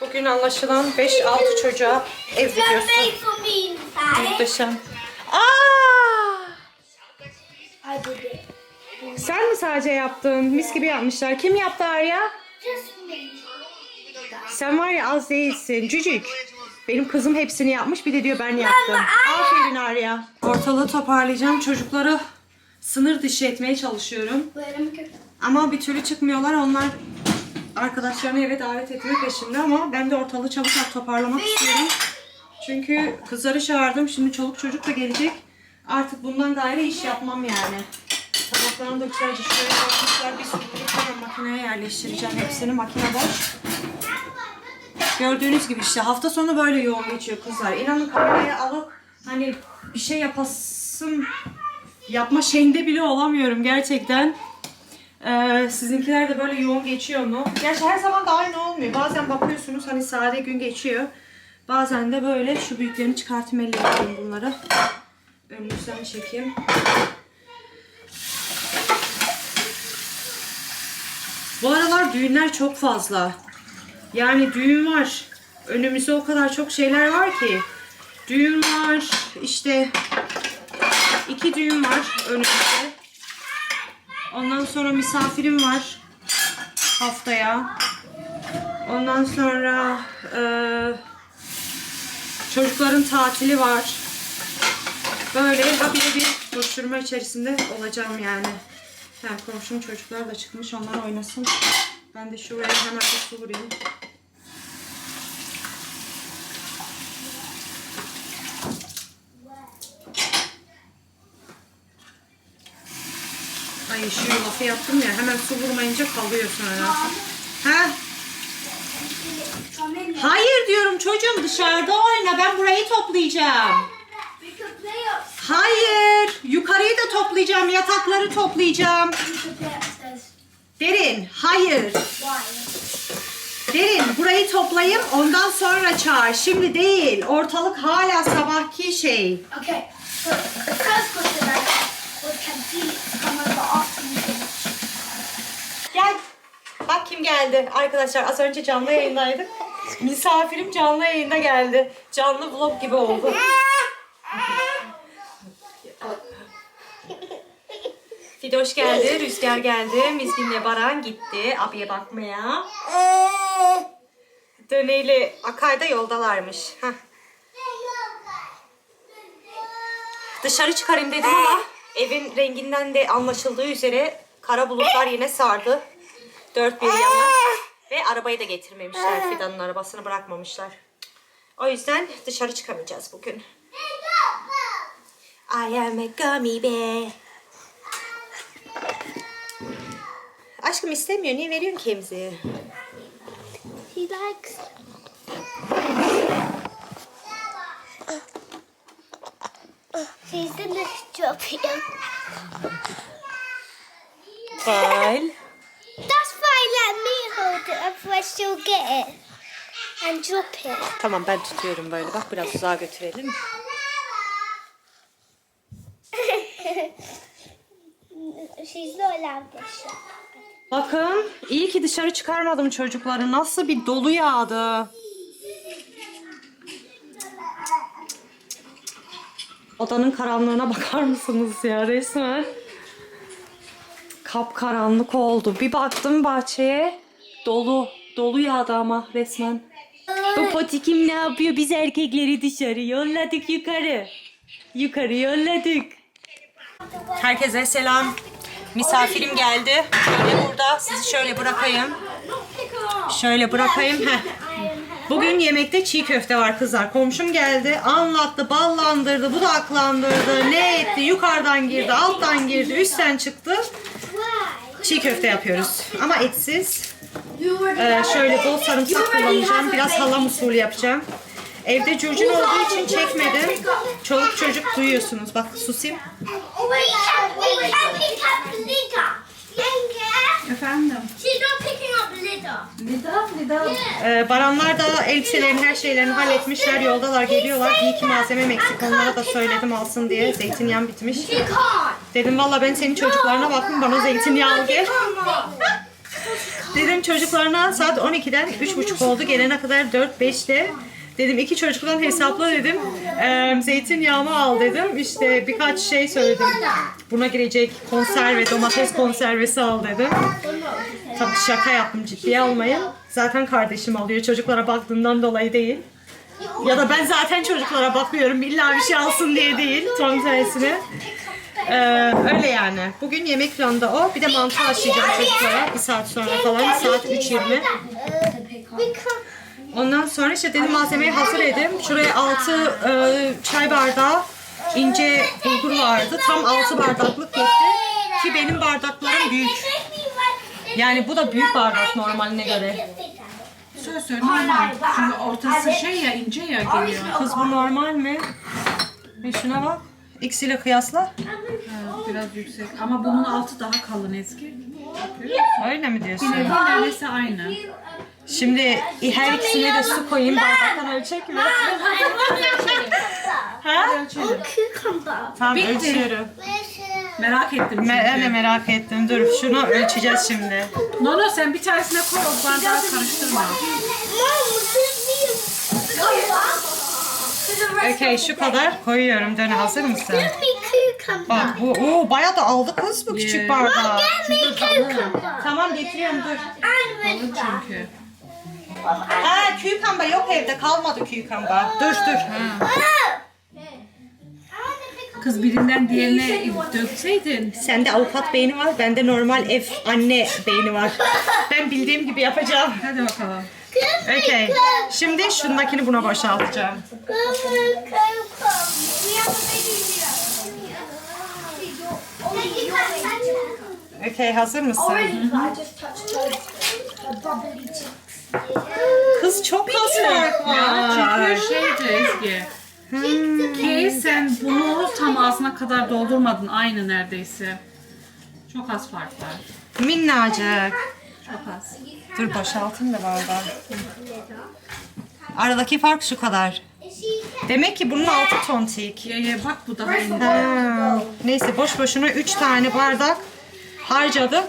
Bugün anlaşılan 5-6 çocuğa ev videosu. Muhteşem. Aa! Sen mi sadece yaptın? Mis gibi yapmışlar. Kim yaptı Arya? Sen var ya az değilsin. Cücük. Benim kızım hepsini yapmış. Bir de diyor ben yaptım. Aferin Arya. Ortalığı toparlayacağım. Çocukları sınır dışı etmeye çalışıyorum. Ama bir türlü çıkmıyorlar. Onlar arkadaşlarını eve davet etme peşinde ama ben de ortalığı çabuk toparlamak istiyorum. Çünkü kızları çağırdım. Şimdi çoluk çocuk da gelecek. Artık bundan gayrı iş yapmam yani. Tabaklarını da güzelce şöyle yapmışlar. Bir sürü hemen makineye yerleştireceğim. Hepsini makine boş. Gördüğünüz gibi işte hafta sonu böyle yoğun geçiyor kızlar. İnanın kameraya alıp hani bir şey yapasım yapma şeyinde bile olamıyorum gerçekten. Ee, sizinkiler de böyle yoğun geçiyor mu? Gerçi her zaman da aynı olmuyor. Bazen bakıyorsunuz hani sade gün geçiyor. Bazen de böyle şu büyüklerini ellerimden bunları. Önünüzden çekeyim. Bu aralar düğünler çok fazla. Yani düğün var. Önümüzde o kadar çok şeyler var ki. Düğün var. işte iki düğün var önümüzde. Ondan sonra misafirim var haftaya. Ondan sonra eee, çocukların tatili var. Böyle habire bir koşturma içerisinde olacağım yani. Ha, komşum çocuklar da çıkmış onlar oynasın. Ben de şuraya hemen bir su vurayım. Ay şu lafı yaptım ya hemen su vurmayınca kalıyor sonra. Ha? Hayır diyorum çocuğum dışarıda oyna ben burayı toplayacağım. Hayır yukarıyı da toplayacağım yatakları toplayacağım. Derin hayır. Derin burayı toplayayım ondan sonra çağır. Şimdi değil ortalık hala sabahki şey. Okay. So first question I was can Felix Kim geldi. Arkadaşlar az önce canlı yayındaydık. Misafirim canlı yayında geldi. Canlı vlog gibi oldu. Fidoş geldi, Rüzgar geldi, Mizgin'le Baran gitti abiye bakmaya. Döne ile Akay da yoldalarmış. Dışarı çıkarayım dedim ama evin renginden de anlaşıldığı üzere kara bulutlar yine sardı. Dört bir yana. Ve arabayı da getirmemişler. Fidan'ın arabasını bırakmamışlar. O yüzden dışarı çıkamayacağız bugün. I am a gummy bear. Aşkım istemiyor. Niye veriyorsun ki emziği? He likes. She's gonna drop him. Fine. That's fine. Let me hold it, otherwise she'll get it and drop it. Tamam ben tutuyorum böyle. Bak biraz uzağa götürelim. She's not allowed shop. Bakın iyi ki dışarı çıkarmadım çocukları. Nasıl bir dolu yağdı. Odanın karanlığına bakar mısınız ya resmen? Kapkaranlık oldu. Bir baktım bahçeye dolu. Dolu yağdı ama resmen. Bu potikim ne yapıyor? Biz erkekleri dışarı yolladık yukarı. Yukarı yolladık. Herkese selam. Misafirim geldi. Şöyle burada. Sizi şöyle bırakayım. Şöyle bırakayım. Heh. Bugün yemekte çiğ köfte var kızlar. Komşum geldi, anlattı, ballandırdı, budaklandırdı, ne etti, yukarıdan girdi, alttan girdi, üstten çıktı. Çiğ köfte yapıyoruz. Ama etsiz. Ee, şöyle bol sarımsak kullanacağım. Biraz halam usulü yapacağım. Evde curcun olduğu için çekmedim. Çoluk çocuk duyuyorsunuz. Bak susayım. Efendim. The litter. Ee, baranlar da elbiselerini her şeylerini halletmişler. Yoldalar geliyorlar. Bir iki malzeme eksik. Onlara da söyledim alsın diye. Zeytinyağı bitmiş. Dedim valla ben senin çocuklarına bakın bana zeytinyağı al gel. Dedim çocuklarına saat 12'den 3.30 oldu. Gelene kadar 4-5'te. Dedim iki çocuktan hesapla dedim. Eee zeytinyağımı al dedim. İşte birkaç şey söyledim. Buna girecek konserve, domates konservesi al dedim. Tabii şaka yaptım ciddiye almayın. Zaten kardeşim alıyor çocuklara baktığından dolayı değil. Ya da ben zaten çocuklara bakıyorum illa bir şey alsın diye değil tam tersine. Ee, öyle yani. Bugün yemek planında o. Bir de mantı haşlayacağım çocuklara. Bir saat sonra falan. Saat 3.20. Ondan sonra işte dedim malzemeyi hazır edin. Şuraya 6 çay bardağı ince bulgur vardı. Tam 6 bardaklık gitti. Ki benim bardaklarım büyük. Yani bu da büyük bardak normaline göre. Söz söyle normal. Çünkü ortası şey ya ince ya geliyor. Kız bu normal mi? Bir şuna bak. X ile kıyasla. Evet, biraz yüksek. Ama bunun altı daha kalın Ezgi. Öyle mi diyorsun? Birebir neredeyse aynı. Şimdi her ikisine de su koyayım bardaktan ölçek mi? ha? Ölçelim. Tamam Bitti. ölçüyorum. Merak ettim çünkü. Me- ben de merak ettim. Dur şunu ölçeceğiz şimdi. No no sen bir tanesine koy o bardağı karıştırma. Okey şu kadar koyuyorum. Dön hazır mısın? Bak bu oo, bayağı da aldı kız bu küçük bardağı. Tamam getiriyorum dur. Çünkü. Ha cucumber yok evde kalmadı cucumber. Dur dur. Kız birinden diğerine dökseydin. Sende avukat beyni var, bende normal ev anne beyni var. Ben bildiğim gibi yapacağım. Hadi bakalım. Okey. Şimdi şundakini buna boşaltacağım. Okey hazır mısın? Kız çok az fark var. Şeydi Ezgi. Ki sen bunu tam ağzına kadar doldurmadın aynı neredeyse. Çok az fark var. Minnacık. Çok az. Dur boşaltayım da bardağı. Aradaki fark şu kadar. Demek ki bunun altı tontik. Ye ye bak bu daha. Ha, Neyse boş boşuna 3 tane bardak harcadık.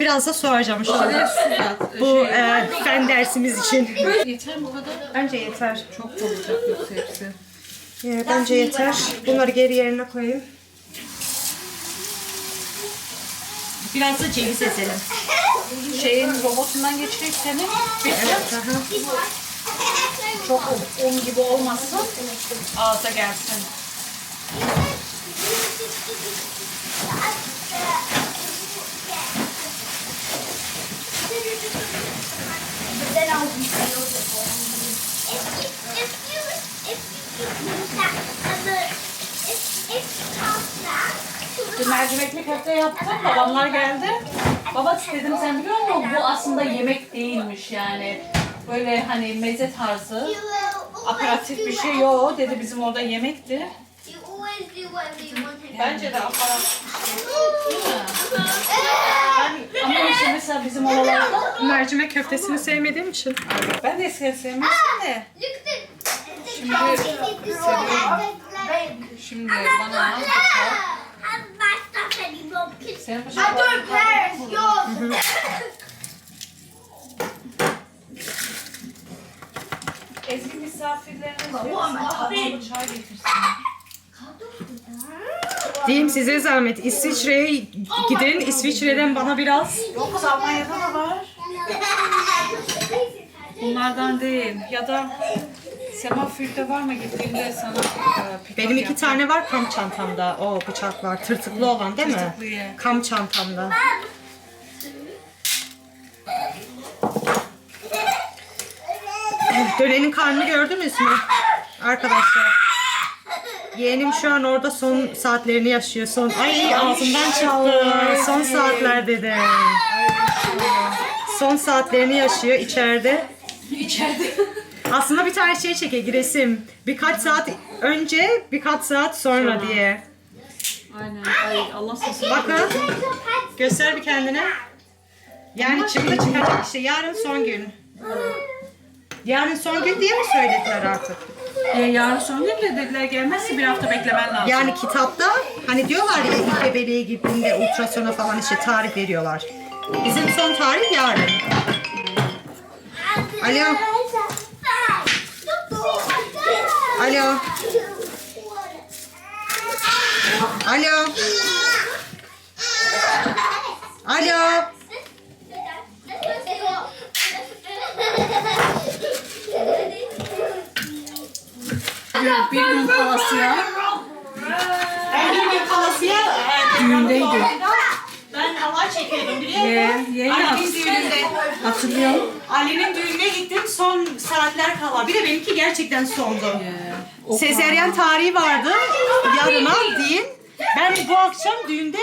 Biraz da su harcamış olduk. Kat. Bu e, fen dersimiz için. Yeter mi bu kadar? Bence yeter. Çok olacak yoksa hepsi. Ee, bence yeter. Bunları geri yerine koyayım. Biraz da ceviz ezelim. Şeyin robotundan geçireyim seni. Aha. Çok un gibi olmasın. Ağza gelsin. Bir mercimekli köfte yaptım. Babamlar geldi. Baba dedim sen biliyor musun bu aslında yemek değilmiş yani. Böyle hani meze tarzı. Aparatif bir şey yok dedi bizim orada yemekti. Bence de aparatif bir şey ama işte mesela bizim oralarda Mercimek köftesini sevmediğim için. ben de eskiden sevmezdim de. Şimdi. Şimdi bana bıçak. Senin bıçak Ezgi misafirlerine diyorsun tatlı bıçağı getirsin. Diyeyim size zahmet. İsviçre'ye gidin. İsviçre'den bana biraz Yok kız Almanya'da da var. Bunlardan değil. Ya da semafürde var mı gittiğinde sana e, Benim iki tane var kamp çantamda. O bıçak var. Tırtıklı olan değil mi? Tırtıklı, ye. Kamp çantamda. Dönenin karnını gördünüz mü? Arkadaşlar. Yeğenim şu an orada son saatlerini yaşıyor. Son ay ağzımdan çıktı. Son saatler dedim. Son saatlerini yaşıyor içeride. İçeride. Aslında bir tane şey çeke giresim. Birkaç saat önce, birkaç saat sonra diye. Aynen. Ay Allah sesini. Bakın. Göster bir kendine. Yani çıktı çıkacak işte. Yarın son gün. Yarın son gün diye mi söylediler artık? E, yarın son gün de dediler gelmezse bir hafta beklemen lazım. Yani kitapta hani diyorlar ya ilk gebeliğe gittiğinde ultrasona falan işte tarih veriyorlar. Bizim son tarih yarın. Alo. Alo. Alo. Alo. Bir, bir gün kalası ya. Bir gün kalasıya Düğündeydi. Hava çekiyordum biliyor musun? Ye, ye Ali'nin yap. düğününde. Hatırlıyorum. Ali'nin düğününe gittim son saatler kala. Bir de benimki gerçekten sondu. Sezeryen tarihi vardı. Yarına din. Ben bu akşam düğünde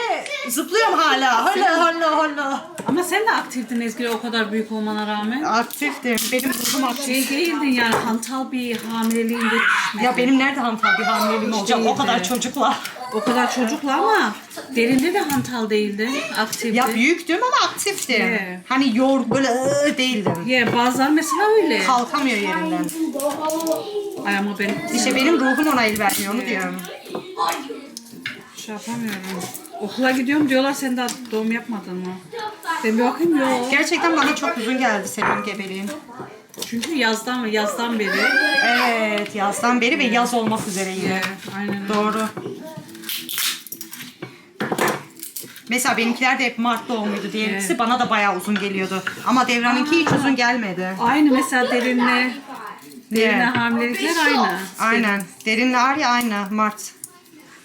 zıplıyorum hala. Hala hala hala. Ama sen de aktiftin Ezgi o kadar büyük olmana rağmen. Aktiftim. Benim ruhum aktif. Şey değildin yani hantal bir hamileliğinde düşmedin. Ya benim nerede hantal bir hamileliğim olacak o kadar çocukla. O kadar çocukla ama derinde de hantal değildin, aktiftin. Ya büyüktüm ama aktiftim. Yeah. Hani yor böyle ıı, değildim. Ya bazılar mesela öyle. Kalkamıyor yerinden. Ay ama ben İşte benim ruhum ona el vermiyor onu diyorum. Şey yapamıyorum. Okula gidiyorum diyorlar sen daha doğum yapmadın mı? Ben bir bakayım yok. Gerçekten bana çok uzun geldi senin gebeliğin. Çünkü yazdan yazdan beri. Evet yazdan beri ve yaz olmak üzere yine. Aynen öyle. Doğru. Mesela benimkiler de hep Mart doğumluydu diğerisi Evet. bana da bayağı uzun geliyordu. Ama Devran'ınki hiç uzun gelmedi. Aynı mesela derinle derinle Yeah. hamilelikler aynı. Aynen. Derinle Arya aynı Mart.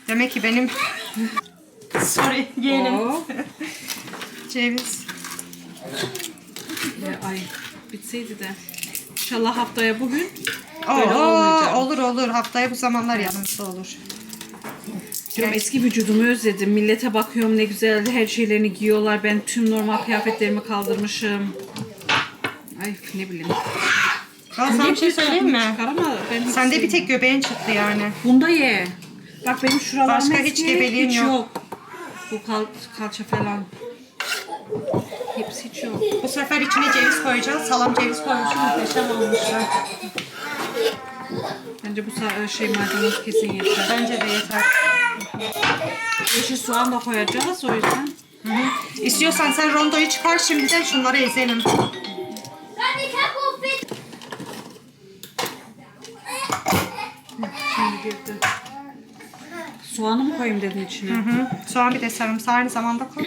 Demek ki benim... Sorry yeğenim. Oo. Ceviz. Ya, ay bitseydi de. İnşallah haftaya bugün Oo, olmayacak. olur olur. Haftaya bu zamanlar yanımızda olur. Diyorum eski vücudumu özledim. Millete bakıyorum ne güzel her şeylerini giyiyorlar. Ben tüm normal kıyafetlerimi kaldırmışım. Ay ne bileyim. Ben sana bir şey söyleyeyim mi? Ben hiç Sende bir sevmiyorum. tek göbeğin çıktı yani. Bunda ye. Bak benim şuralarım Başka hiç eski, gebeliğin hiç yok. Bu kal kalça falan. Hepsi hiç yok. Bu sefer içine ceviz koyacağız. Salam ceviz koymuşum. Muhteşem olmuşlar. Bence bu sa- şey maydanoz kesin yeter. Bence de yeter. Yeşil soğan da koyacağız o yüzden. İstiyorsan sen rondoyu çıkar şimdiden şunları ezelim. Şimdi girdi. Soğanı mı koyayım dedin içine? Hı. Soğan bir de sarımsağı aynı zamanda koy.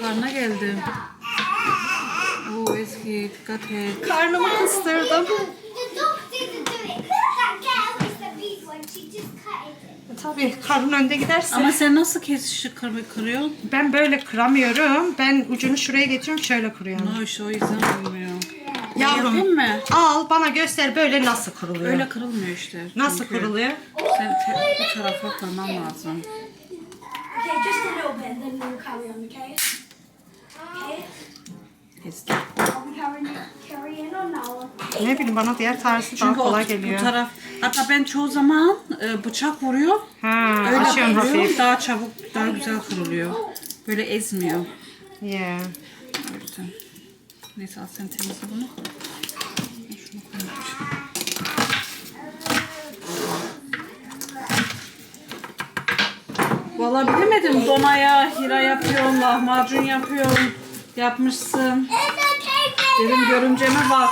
Karnına geldi. Oo Ezgi dikkat et. Karnımı kıstırdım. Tabii karnın önde giderse. Ama sen nasıl kesişi kır kırıyorsun? Ben böyle kıramıyorum. Ben ucunu şuraya getiriyorum şöyle kırıyorum. No işte o yüzden olmuyor. Yavrum. Yapayım mı? Al bana göster böyle nasıl kırılıyor. Öyle kırılmıyor işte. Nasıl Çünkü kırılıyor? Sen te- bu tarafa kırman lazım. Okay, just a little bit, then we'll carry on, okay? Okay, Ezgi. I'll be carrying, carrying on now. Ne bileyim bana diğer tarzı daha Çünkü o, kolay bu geliyor. taraf hatta ben çoğu zaman e, bıçak vuruyor. Ha, Öyle açıyorum kırıyor, hafif. Daha çabuk, daha güzel kırılıyor. Böyle ezmiyor. Yeah. O yüzden. Neyse al sen temizle bunu. Ben Şunu koyayım. Vallahi bilemedim. Donaya, hira yapıyorum, lahmacun yapıyorum. Yapmışsın. Dedim görümceme bak.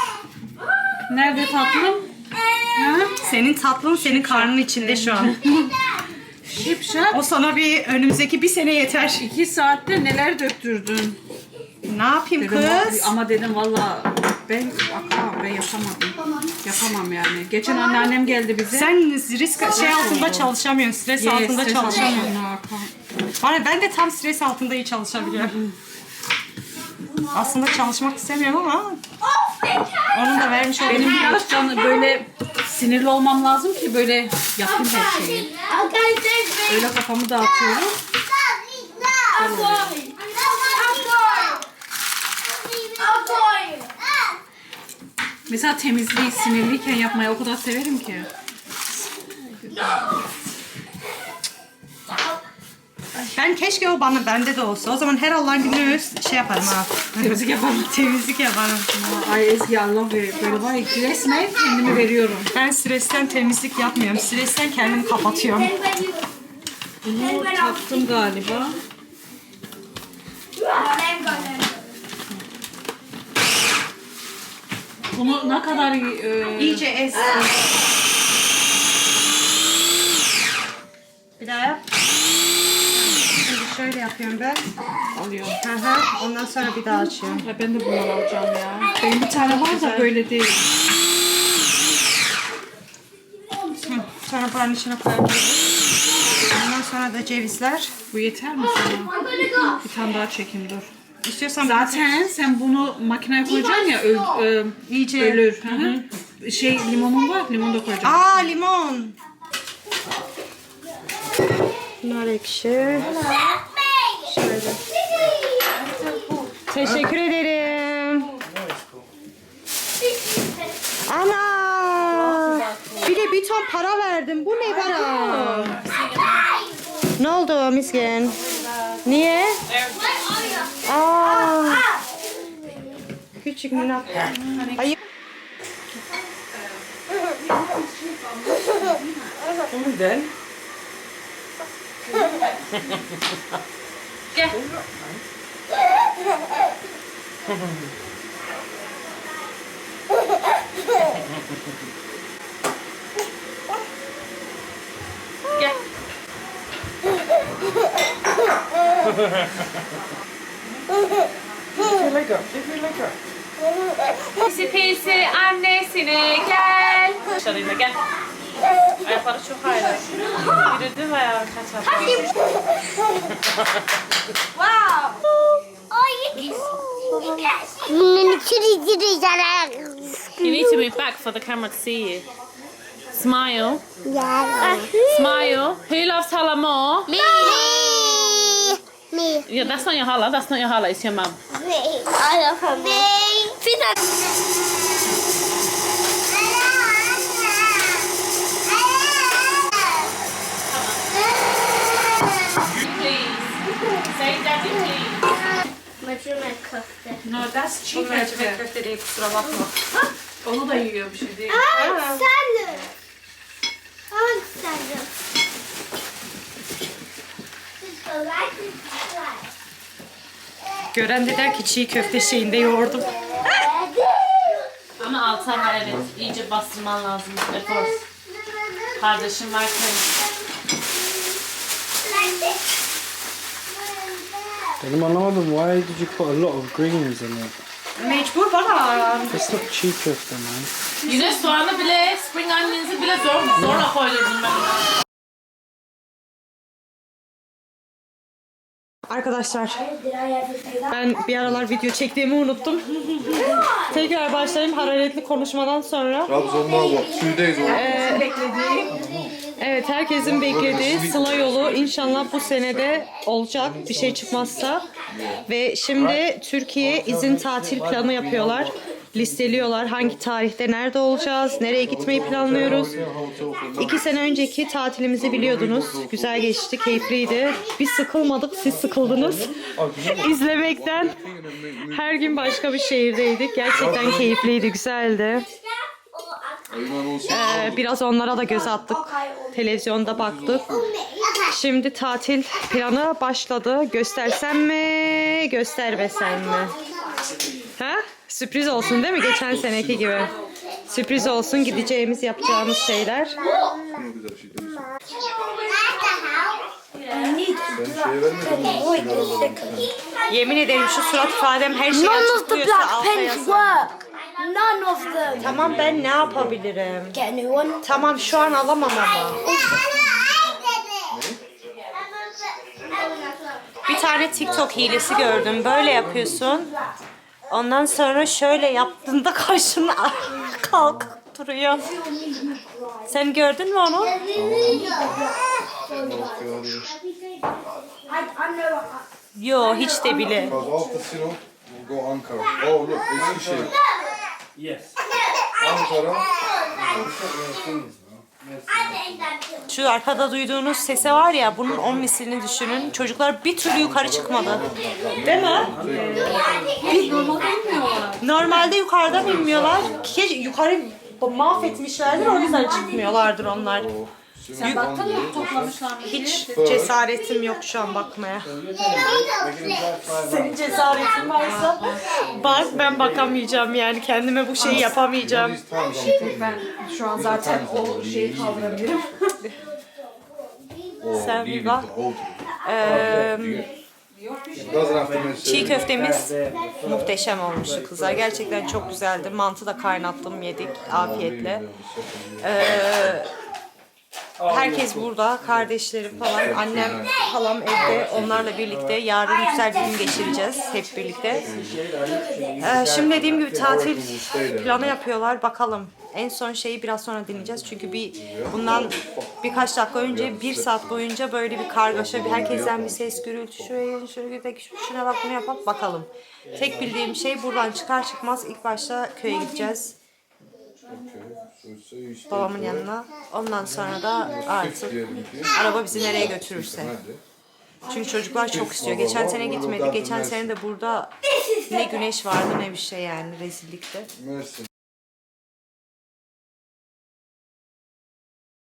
Nerede tatlım? Ha? Senin tatlın senin karnın içinde şu an. Şipşak. O sana bir önümüzdeki bir sene yeter. İki saatte neler döktürdün? Ne yapayım Dedim, kız? Ama dedim valla ben akam ben yapamadım. Yapamam yani. Geçen anneannem geldi bize. Sen risk şey altında çalışamıyorsun. Stres Yes, altında stres çalışamıyorsun. altında. Bana ben de tam stres altında iyi çalışabiliyorum. Aslında çalışmak istemiyorum ama onun da vermiş olduğu Benim biraz canı böyle sinirli olmam lazım ki böyle yapayım her şeyi. Öyle kafamı dağıtıyorum. I'm going. I'm going. I'm going. Mesela temizliği sinirliyken yapmayı o kadar severim ki. Ben keşke o bana bende de olsa. O zaman her Allah'ın günü şey yaparım ha. Temizlik yaparım. Temizlik yaparım. Ay Ezgi Allah verir. Böyle var ya resmen kendimi veriyorum. Ben stresten temizlik yapmıyorum. Stresten kendimi kapatıyorum. Bunu taktım galiba. No, they've got them. Bunu ne kadar e, İyice es. Bir daha yap. Şimdi şöyle yapıyorum ben. alıyorum? Hı hı. Ondan sonra bir daha açıyorum. Ya ben de bundan alacağım ya. Benim bir tane var da böyle değil. Sonra buranın içine koyabiliriz. Ondan sonra da cevizler. Bu yeter mi sana? Bir tane daha çekeyim dur. İstiyorsan Zaten sen bunu makineye koyacaksın ya öl, ö, iyice ölür. Hı hı. Şey limonun var, limon da koyacağım. Aa limon. Nar ekşi. Şöyle. Teşekkür ederim. Ana! Bir de bir ton para verdim. Bu ne para? Ne oldu miskin? Niye? 아. Küçük Minat. Ayıp. Neden? Gel. Gel. Minnak. Ay. Pisi pisi annesine gel. Dışarıyla gel. Ayakları çok ayrı. Yürüdü ve ayağı kaçar. You need to move back for the camera to see you. Smile. Smile. Who loves Hala more? Me. Me. Yeah, that's not your Hala. That's not your Hala. It's your mum. Me. I love her. Me. Please. Mercimek köfte. No, that's cheap Mercimek köfte değil kusura bakma. Onu da yiyor bir şey değil. Ama salad. Ama salad. Gören de der ki çiğ köfte şeyinde yoğurdum. Ama alta var evet. İyice bastırman lazım. Efor. Kardeşim varken. Benim anlamadım. Why did you put a lot of greens in it? Mecbur bana. It's not çiğ köfte man. Yine soğanı bile, spring onions'ı bile zor, zorla koydurdum ben Arkadaşlar ben bir aralar video çektiğimi unuttum. Tekrar başlayayım hararetli konuşmadan sonra. Trabzon'da? Two days or Evet herkesin beklediği Sıla yolu inşallah bu senede olacak bir şey çıkmazsa. Ve şimdi Türkiye izin tatil planı yapıyorlar. Listeliyorlar hangi tarihte nerede olacağız, nereye gitmeyi planlıyoruz. İki sene önceki tatilimizi biliyordunuz. Güzel geçti, keyifliydi. Biz sıkılmadık, siz sıkıldınız. İzlemekten. Her gün başka bir şehirdeydik. Gerçekten keyifliydi, güzeldi. Ee, biraz onlara da göz attık. Televizyonda baktık. Şimdi tatil planı başladı. Göstersem mi, göstermesem mi? Sürpriz olsun değil mi? Geçen seneki gibi. Sürpriz olsun gideceğimiz, yapacağımız şeyler. Yemin ederim şu surat ifadem her şeyi None of the açıklıyorsa black alta pens yazın. work. None of them. Tamam ben ne yapabilirim? Get a new one. Tamam şu an alamam ama. Bir tane TikTok hilesi gördüm. Böyle yapıyorsun. Ondan sonra şöyle yaptığında karşına kalk duruyor. Sen gördün mü onu? Yo hiç de bile. Because after Sinop, we'll go Ankara. Oh, look, it's Sushi. Yes. Ankara. Şu arkada duyduğunuz sese var ya bunun 10 mislini düşünün. Çocuklar bir türlü yukarı çıkmadı. Değil mi? Normalde yukarıdan inmiyorlar. Ki yukarı mahvetmişlerdir o yüzden çıkmıyorlardır onlar. Sen baktın mı toplamışlar mı? Hiç cesaretim yok şu an bakmaya. Senin cesaretin varsa bak ben bakamayacağım yani kendime bu şeyi yapamayacağım. Ben şu an zaten o şeyi kaldırabilirim. Sen bir bak. çiğ köftemiz muhteşem olmuştu kızlar. Gerçekten çok güzeldi. Mantı da kaynattım yedik afiyetle. Ee, herkes burada. Kardeşlerim falan. Annem, halam evde. Onlarla birlikte yarın güzel bir gün geçireceğiz. Hep birlikte. Ee, şimdi dediğim gibi tatil planı yapıyorlar. Bakalım. En son şeyi biraz sonra dinleyeceğiz. Çünkü bir bundan birkaç dakika önce bir saat boyunca böyle bir kargaşa, bir herkesten bir ses gürültü. Şuraya gidin, şuraya gidin, şuna bak, bunu yapalım. Bakalım. Tek bildiğim şey buradan çıkar çıkmaz ilk başta köye gideceğiz. Babamın yanına. Ondan sonra da artık araba bizi nereye götürürse. Çünkü çocuklar çok istiyor. Geçen sene gitmedik. Geçen sene de burada ne güneş vardı ne bir şey yani rezillikte.